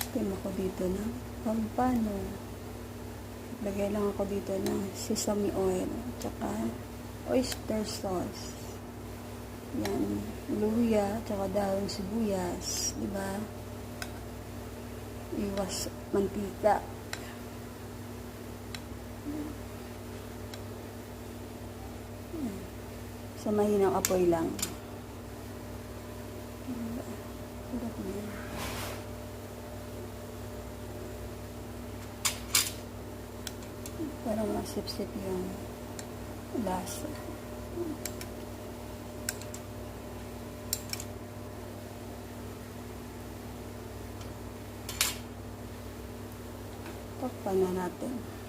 Steam ako dito na pampano. Lagay lang ako dito ng sesame oil, tsaka oyster sauce. Yan, luya, tsaka daon sibuyas, di ba? Iwas mantika. Sa mahinang apoy lang. Para masip-sip yung lasa. Takpan na natin.